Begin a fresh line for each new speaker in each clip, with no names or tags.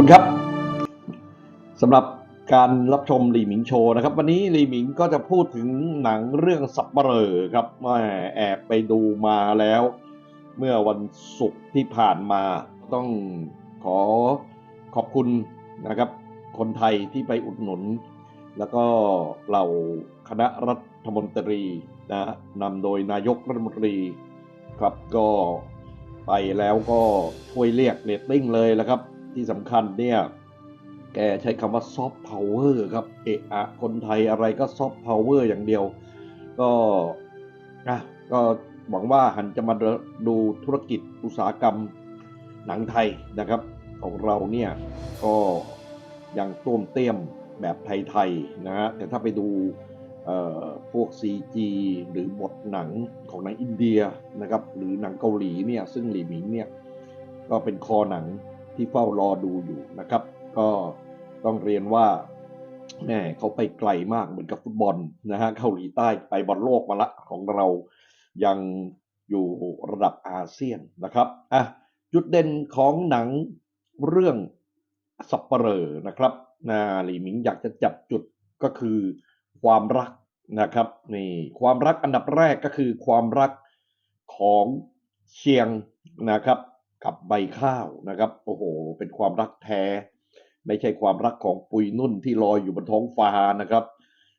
คุณครับสำหรับการรับชมลีหมิงโชว์นะครับ วันนี้ลีหมิงก็จะพูดถึงหนังเรื่องสับเปลอครับแม่แอบไปดูมาแล้ว เมื่อวันศุกร์ที่ผ่านมาต้องขอขอบคุณนะครับ คนไทยที่ไปอุดหนุน แล้วก็เหล่าคณะรัฐมนตรีนะนำโดยนายกรัฐมนตรีครับก็ไปแล้วก็ช่วยเรียกเรตติ้งเลยแล้วครับ ที่สำคัญเนี่ยแกใช้คำว่าซอฟต์พาวเวอร์ครับเอะอะคนไทยอะไรก็ซอฟต์พาวเวอร์อย่างเดียว ก็อะก็หวังว่าหันจะมาดูธุรกิจอุตสาหกรรมหนังไทยนะครับ ของเราเนี่ยก็ยังต้วมเตี้ยมแบบไทยๆนะฮะแต่ถ้าไปดูพวก CG หรือบทหนังของหนังอินเดียนะครับหรือหนังเกาหลีเนี่ยซึ่งหลีหมิงเนี่ยก็เป็นคอหนัง ที่เฝ้ารอดูอยู่นะครับ ก็ต้องเรียนว่าแม่เขาไปไกลมากเหมือนกับฟุตบอลนะฮะเกาหลีใต้ไปบอลโลกมาละของเรายังอยู่ระดับอาเซียนนะครับอะจุดเด่นของหนังเรื่องสับเปลอนะครับนาหลีหมิงอยากจะจับจุดก็คือความรักนะครับนี่ความรักอันดับแรกก็คือความรักของเชียงนะครับ กับใบข้าวนะครับโอ้โห เป็นความรักแท้ ไม่ใช่ความรักของปุยนุ่นที่ลอยอยู่บนท้องฟ้านะครับ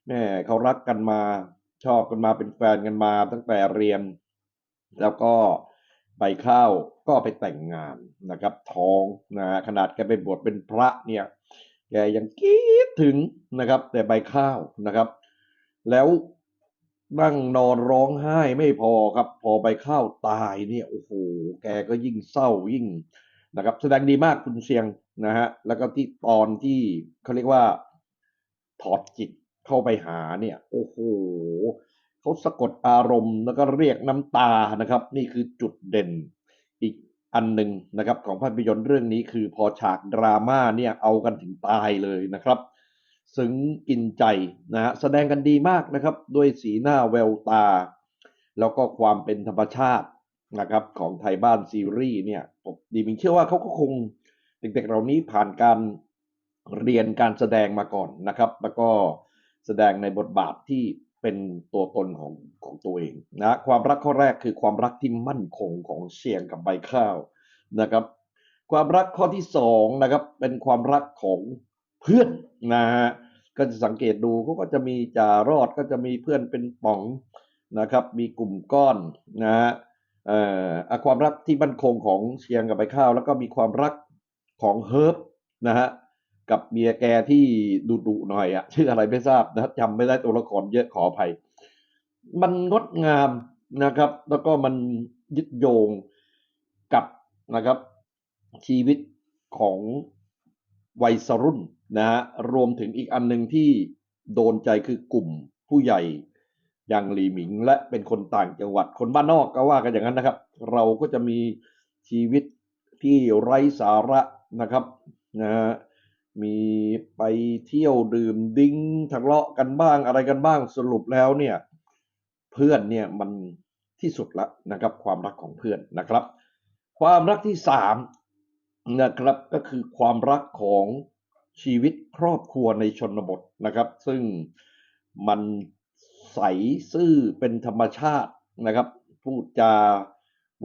แม่เขารักกันมาชอบกันมาเป็นแฟนกันมาตั้งแต่เรียน แล้วก็ใบข้าวก็ไปแต่งงานนะครับท้องนะขนาดแกไปบวชเป็นพระเนี่ยแกยังคิดถึงนะครับ แต่ใบข้าวนะครับ แล้ว นั่งนอนร้องไห้ไม่พอครับ พอใบข้าวตายเนี่ยโอ้โหแกก็ยิ่งเศร้ายิ่งนะครับ แสดงดีมากคุณเชียงนะฮะแล้วก็ที่ตอนที่เขาเรียกว่า ถอดจิตเข้าไปหาเนี่ย โอ้โหเขาสะกดอารมณ์แล้วก็เรียกน้ำตานะครับ นี่คือจุดเด่นอีกอันหนึ่งนะครับ ของภาพยนตร์เรื่องนี้คือพอฉากดราม่าเนี่ยเอากันถึงตายเลยนะครับ ซึ้งกินใจนะฮะแสดงกันดีมากนะครับ ด้วยสีหน้าแววตา แล้วก็ความเป็นธรรมชาตินะครับของไทยบ้านซีรีส์เนี่ยผมดีมิงเชื่อว่าเขาก็คงเด็กๆเหล่านี้ผ่านการเรียนการแสดงมาก่อนนะครับ แล้วก็แสดงในบทบาทที่เป็นตัวตนของของตัวเองนะความรักข้อแรกคือความรักที่มั่นคงของเชียงกับใบข้าวนะครับ ความรักข้อที่สองนะครับเป็นความรักของเพื่อน นะฮะก็จะสังเกตดูเขาก็จะมีจารอดก็จะมีเพื่อนเป็นป๋องนะครับ มีกลุ่มก้อนนะฮะเอ่อความรักที่มั่นคงของเชียงกับใบข้าว แล้วก็มีความรักของเฮิร์บนะฮะกับเมียแกที่ดุดุหน่อยอะชื่ออะไรไม่ทราบนะจำไม่ได้ตัวละครเยอะขออภัย มันงดงามนะครับ แล้วก็มันยึดโยงกับนะครับ ชีวิตของวัยรุ่น นะฮะรวมถึงอีกอันหนึ่งที่โดนใจคือกลุ่มผู้ใหญ่อย่างหลีหมิง และเป็นคนต่างจังหวัดคนบ้านนอกก็ว่ากันอย่างนั้นนะครับ เราก็จะมีชีวิตที่ไร้สาระนะครับนะฮะมีไปเที่ยวดื่มดิ้งทะเลาะกันบ้างอะไรกันบ้างสรุปแล้วเนี่ยเพื่อนเนี่ยมันที่สุดละนะครับ ความรักของเพื่อนนะครับ ความรักที่สามนะครับก็คือความรักของ ชีวิตครอบครัวในชนบทนะครับ ซึ่งมันใสซื่อเป็นธรรมชาตินะครับ พูดจา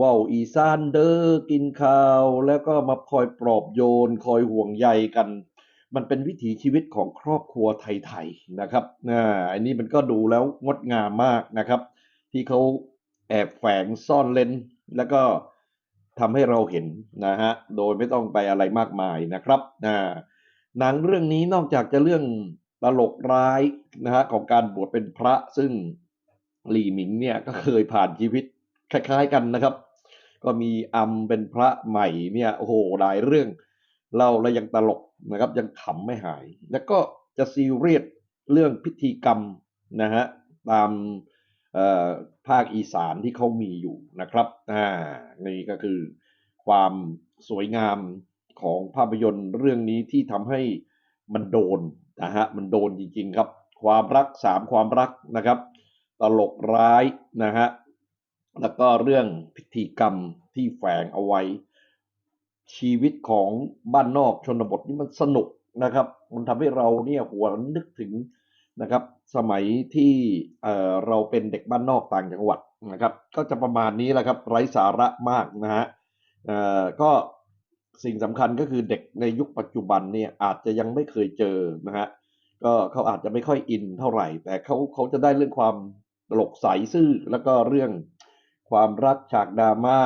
ว่าวอีสานเดอร์กินข้าว แล้วก็มาคอยปลอบโยน คอยห่วงใยกัน มันเป็นวิถีชีวิตของครอบครัวไทยๆนะครับอ่าอันนี้มันก็ดูแล้วงดงามมากนะครับ ที่เขาแอบแฝงซ่อนเลนแล้วก็ทำให้เราเห็นนะฮะโดยไม่ต้องไปอะไรมากมายนะครับอ่า หนังเรื่องนี้นอกจากจะเรื่องตลกร้ายนะฮะของการบวชเป็นพระซึ่งหลี่หมิงเนี่ยก็เคยผ่านชีวิตคล้ายๆกันนะครับ ก็มีอัมเป็นพระใหม่เนี่ยโอ้โหหลายเรื่องเล่าแล้วยังตลกนะครับ ยังขำไม่หาย แล้วก็จะซีเรียสเรื่องพิธีกรรมนะฮะตามภาคอีสานที่เขามีอยู่นะครับอ่านี่ก็คือความสวยงาม ของภาพยนตร์เรื่องนี้ที่ทำให้มันโดนนะฮะมันโดนจริงๆครับ ความรักสามความรักนะครับ ตลกร้ายนะฮะแล้วก็เรื่องพิธีกรรมที่แฝงเอาไว้ ชีวิตของบ้านนอกชนบทนี่มันสนุกนะครับ มันทำให้เราเนี่ยหวนนึกถึงนะครับ สมัยที่เออเราเป็นเด็กบ้านนอกต่างจังหวัดนะครับ ก็จะประมาณนี้แหละครับไร้สาระมากนะฮะเออก็ สิ่งสำคัญก็คือเด็กในยุคปัจจุบันเนี่ยอาจจะยังไม่เคยเจอนะฮะก็เขาอาจจะไม่ค่อยอินเท่าไหร่ แต่เขาเขาจะได้เรื่องความตลกใสซื่อแล้วก็เรื่องความรักฉากดราม่า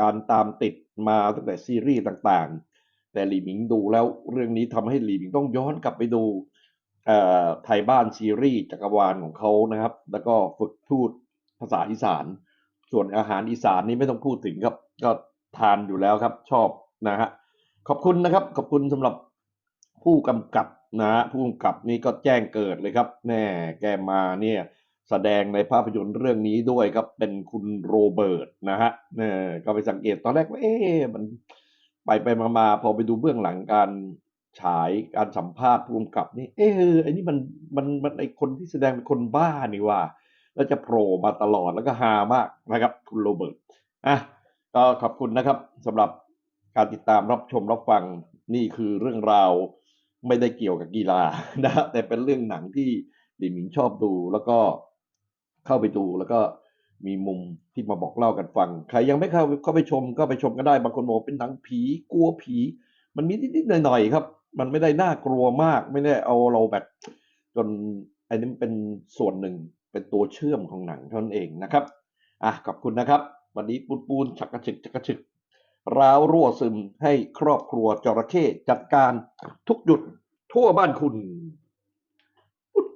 การตามติดมาตั้งแต่ซีรีส์ต่างๆ แต่หลีหมิงดูแล้วเรื่องนี้ทำให้หลีหมิงต้องย้อนกลับไปดูไทยบ้านซีรีส์จักรวาลของเขานะครับ แล้วก็ฝึกพูดภาษาอีสาน ส่วนอาหารอีสานนี่ไม่ต้องพูดถึงครับ ก็ทานอยู่แล้วครับ ชอบ นะฮะขอบคุณนะครับ ขอบคุณสำหรับผู้กำกับนะฮะผู้กำกับนี่ก็แจ้งเกิดเลยครับแน่แกมาเนี่ยแสดงในภาพยนตร์เรื่องนี้ด้วยครับเป็นคุณโรเบิร์ตนะฮะเนี่ยก็ไปสังเกตตอนแรกว่าเอ๊ะมันไปไปมามาพอไปดูเบื้องหลังการฉายการสัมภาษณ์ผู้กำกับนี่ เอ๊ะไอ้นี่มันมันมันไอคนที่แสดงเป็นคนบ้านี่ว่า แล้วจะโผล่มาตลอดแล้วก็ฮามากนะครับ คุณโรเบิร์ตอะก็ขอบคุณนะครับสำหรับ การติดตามรับชมรับฟังนี่คือเรื่องราวไม่ได้เกี่ยวกับกีฬานะแต่เป็นเรื่องหนังที่หลิมิงชอบดูแล้วก็เข้าไปดูแล้วก็มีมุมที่มาบอกเล่ากันฟัง ใครยังไม่เข้าเข้าไปชมก็ไปชมกันได้ บางคนบอกเป็นหนังผีกลัวผี มันมีนิดๆหน่อยๆครับ มันไม่ได้น่ากลัวมาก ไม่ได้เอาเราแบบจนอันนี้เป็นส่วนหนึ่งเป็นตัวเชื่อมของหนังเท่านั้นเองนะครับ อะขอบคุณนะครับ วันนี้ปูนปูนฉักกระฉึกฉักกระฉึก ร้าวรั่วซึมให้ครอบครัวจระเข้จัดการทุกหยุดทั่วบ้านคุณปุ๊ด